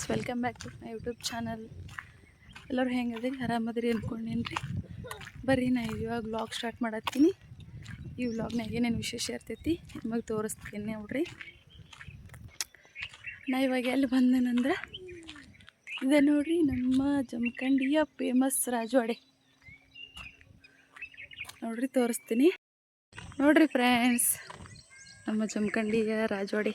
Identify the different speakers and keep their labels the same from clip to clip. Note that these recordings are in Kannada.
Speaker 1: Friends welcome back to my YouTube channel ಎಲ್ಲರೂ ಹೆಂಗದ್ರಿ ಆರಾಮದ್ರಿ ಅಂದ್ಕೊಂಡೇನಿ ರೀ ಬರ್ರಿ, ನಾ ಇವಾಗ ವ್ಲಾಗ್ ಸ್ಟಾರ್ಟ್ ಮಾಡತ್ತೀನಿ. ಈ ವ್ಲಾಗ್ನಾಗ ಏನೇನು ವಿಶೇಷ ಇರ್ತೈತಿ ನಿಮಗೆ ತೋರಿಸ್ತೀನಿ ನೋಡ್ರಿ. ನಾ ಇವಾಗ ಎಲ್ಲಿ ಬಂದನಂದ್ರೆ, ಇದೆ ನೋಡ್ರಿ ನಮ್ಮ ಜಮಖಂಡಿಯ ಫೇಮಸ್ ರಾಜವಾಡೆ. ನೋಡ್ರಿ, ತೋರಿಸ್ತೀನಿ. ನೋಡ್ರಿ ಫ್ರೆಂಡ್ಸ್ ನಮ್ಮ ಜಮಖಂಡಿಯ ರಾಜವಾಡೆ.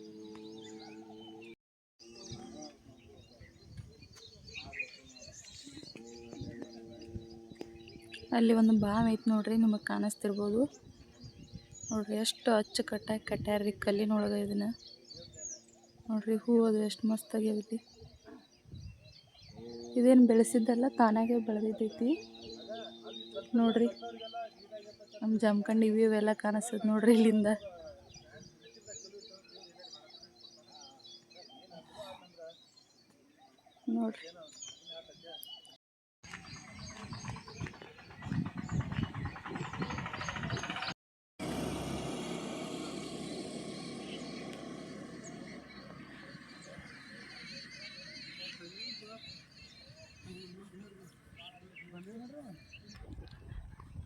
Speaker 1: ಅಲ್ಲಿ ಒಂದು ಬಾವಿ ಐತೆ ನೋಡ್ರಿ, ನಿಮಗೆ ಕಾಣಿಸ್ತಿರ್ಬೋದು. ನೋಡ್ರಿ ಎಷ್ಟು ಅಚ್ಚುಕಟ್ಟಾಗಿ ಕಟ್ಟ್ಯಾರ್ರಿ ಕಲ್ಲಿನೊಳಗೆ ಇದನ್ನು. ನೋಡ್ರಿ ಹೂ ಅದು ಎಷ್ಟು ಮಸ್ತ್ ಆಗೈತಿ ಇದೇನು ಬೆಳೆಸಿದ್ದಲ್ಲ, ತಾನಾಗೆ ಬೆಳೆದಿದ್ದೈತಿ ನೋಡ್ರಿ ನಮ್ಮ ಜಮಖಂಡಿ ವ್ಯೂ ಇವೆಲ್ಲ ಕಾಣಿಸ್ತದೆ ನೋಡ್ರಿ ಇಲ್ಲಿಂದ. ನೋಡ್ರಿ.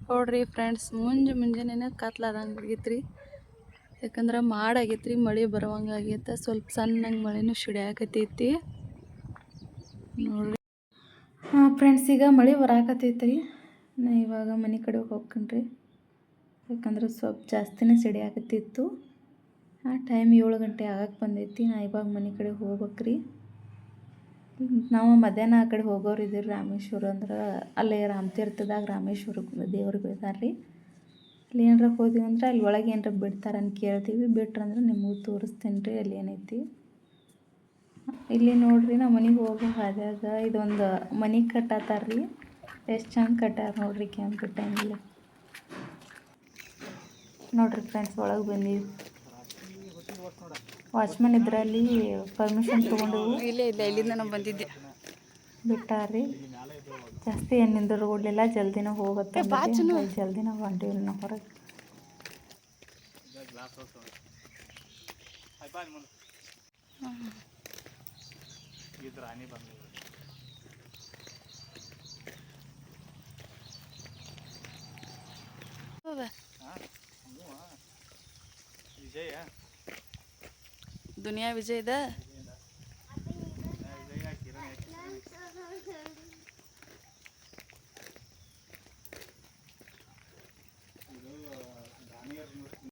Speaker 1: ನೋಡ್ರಿ ಫ್ರೆಂಡ್ಸ್, ಮುಂಜೆ ಮುಂಜಾನೆ ಕತ್ಲಾದಂಗೆ ಆಗೈತ್ರಿ ಯಾಕಂದ್ರೆ ಮಾಡಾಗೈತ್ರಿ, ಮಳೆ ಬರುವಂಗೆ ಆಗೈತೆ ಸ್ವಲ್ಪ ಸಣ್ಣಂಗೆ ಮಳೆನೂ ಶಿಡ್ಯಾಕತೈತಿ ನೋಡ್ರಿ. ಹಾಂ ಫ್ರೆಂಡ್ಸ್, ಈಗ ಮಳೆ ಬರಾಕತೈತ್ರಿ. ನಾ ಇವಾಗ ಮನೆ ಕಡೆ ಹೋಗ್ಕಣ್ರಿ ಯಾಕಂದ್ರೆ ಸ್ವಲ್ಪ ಜಾಸ್ತಿನೇ ಸಿಡಿಯಾಕತ್ತಿತ್ತು ಆ ಟೈಮ್ ಏಳು ಗಂಟೆ ಆಗಕ್ಕೆ ಬಂದೈತಿ, ನಾ ಇವಾಗ ಮನೆ ಕಡೆ ಹೋಗ್ಬೇಕ್ರಿ. ನಾವು ಮಧ್ಯಾಹ್ನ ಆ ಕಡೆ ಹೋಗೋರು ಇದ್ದೀವಿ ರಾಮೇಶ್ವರ ಅಂದ್ರೆ ಅಲ್ಲೇ ರಾಮತೀರ್ಥದಾಗ ರಾಮೇಶ್ವರ ದೇವ್ರಿಗೆ ಬಿಡ್ತಾರೆ ರೀ ಅಲ್ಲಿ ಏನಾರ ಹೋದಿವಿ ಅಂದ್ರೆ ಅಲ್ಲಿ ಒಳಗೆ ಏನಾರ ಬಿಡ್ತಾರೆ ಅಂತ ಕೇಳ್ತೀವಿ. ಬಿಟ್ರಂದ್ರೆ ನಿಮಗೂ ತೋರಿಸ್ತೀನಿ ರೀ ಅಲ್ಲಿ ಏನೈತಿ. ಇಲ್ಲಿ ನೋಡ್ರಿ ನಾವು ಮನೆಗೆ ಹೋಗೋ ಹಾದ್ಯಾಗ ಇದೊಂದು ಮನೆ ಕಟ್ಟತ್ತಾರ ರೀ ಎಷ್ಟು ಚಂದ ಕಟ್ಟಾರ ನೋಡ್ರಿ ಕೆಂಪು ಟೈಮಲ್ಲಿ. ನೋಡ್ರಿ ಫ್ರೆಂಡ್ಸ್ ಒಳಗೆ ಬಂದೀವಿ ವಾಚ್ಮನ್ ಇದರಲ್ಲಿ ಪರ್ಮಿಷನ್ ತೊಗೊಂಡೆವು
Speaker 2: ಇಲ್ಲೇ ಇಲ್ಲ ಇಲ್ಲಿಂದ ನಾವು ಬಂದಿದ್ದೆ.
Speaker 1: ಬಿಟ್ಟಾರಿ. ಜಾಸ್ತಿ ಏನು ನಿಂದ್ರು ಕೊಡಲಿಲ್ಲ ಜಲ್ದಿನ ಹೋಗುತ್ತೆ ಜಲ್ದಿನ ಹೊಂಟೀವಿ ನಾವು ಹೊರಗೆ.
Speaker 2: ദുനിയാ വിജയ് ഇത്